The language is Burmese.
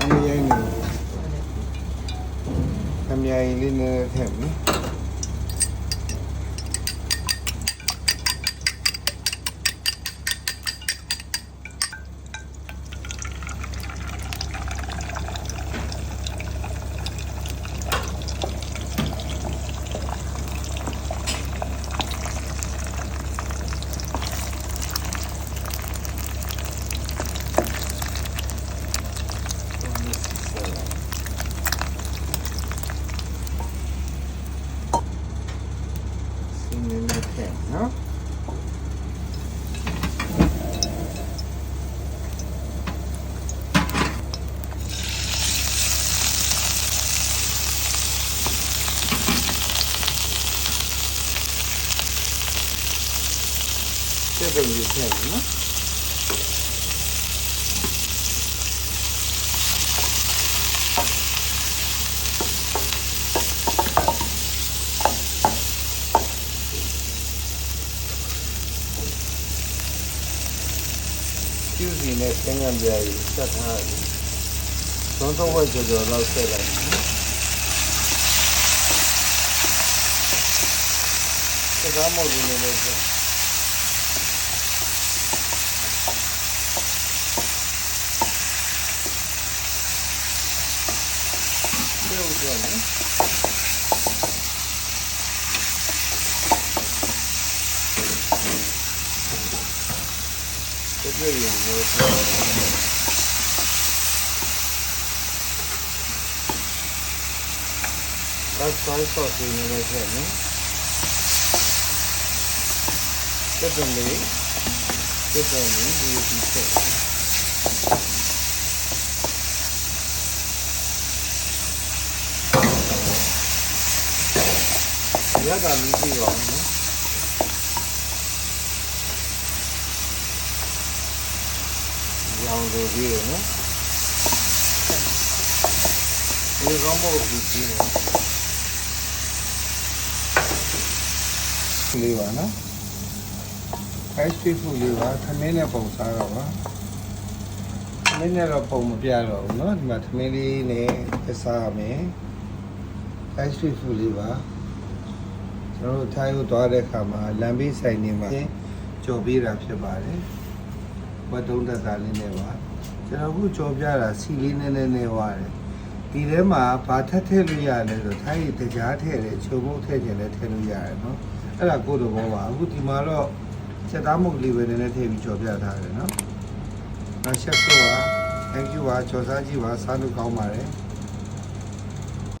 အမရိုင်းနေအမြိုင်လေးနဲ့ထည့်မယ်စင်း နေနဲ့ထည့်နော် 这个鱼片呢？ ကျူးစီနဲ့ဆင်းရဲပြားကြီးဆက်ထားတယ်။သုံးသုံးဝက်ကျော်ကျော်လောက်ဆက်လိုက်နော်။စကားမဟုတ်ဘူးလည်းပြောပြုတ်တယ် နော်ဒီပြည့်ရင်ရောတော့ဆောင်းဆော့စီနေတယ်ခဲ့နော်တက်တယ်လေတက်တယ်လေဒီဒီဆက် အောင်ကိုပြီးရနော်ဒီကောင်းမို့ပြီးရလေးပါနော်အဲစတီဖူလေးပါခမင်းနဲ့ပုံစားတော့ပါခမင်းနဲ့တော့ပုံမပြတော့ဘူးနော်ဒီမှာခမင်းလေးနဲ့သက်စားရမယ်အဲစတီဖူလေးပါကျွန်တော်တို့ထိုင်းကိုသွားတဲ့အခါမှာလမ်းဘေးဆိုင်တွေမှာကြော်ပေးတာဖြစ်ပါတယ် ဝတ်တုံးတက်တာလေးနဲ့ပါ။ကျွန်တော်အခုကြော်ပြတာစီလေးနည်းနည်းနဲ့ဝရတယ်။ဒီထဲမှာဘာထက်ထည့်လို့ရလဲဆိုထိုင်းရတကြားထည့်တယ်ချုံမုတ်ထည့်ခြင်းလည်းထည့်လို့ရတယ်နော်။အဲ့ဒါကိုယ်တော်ဘောပါအခုဒီမှာတော့ချက်သားမုတ်လေးပဲနည်းနည်းထည့်ပြီးကြော်ပြထားတယ်နော်။နောက်ချက်ဆိုပါ thank you ပါကြော်စားကြည့်ပါစားလို့ကောင်းပါတယ်။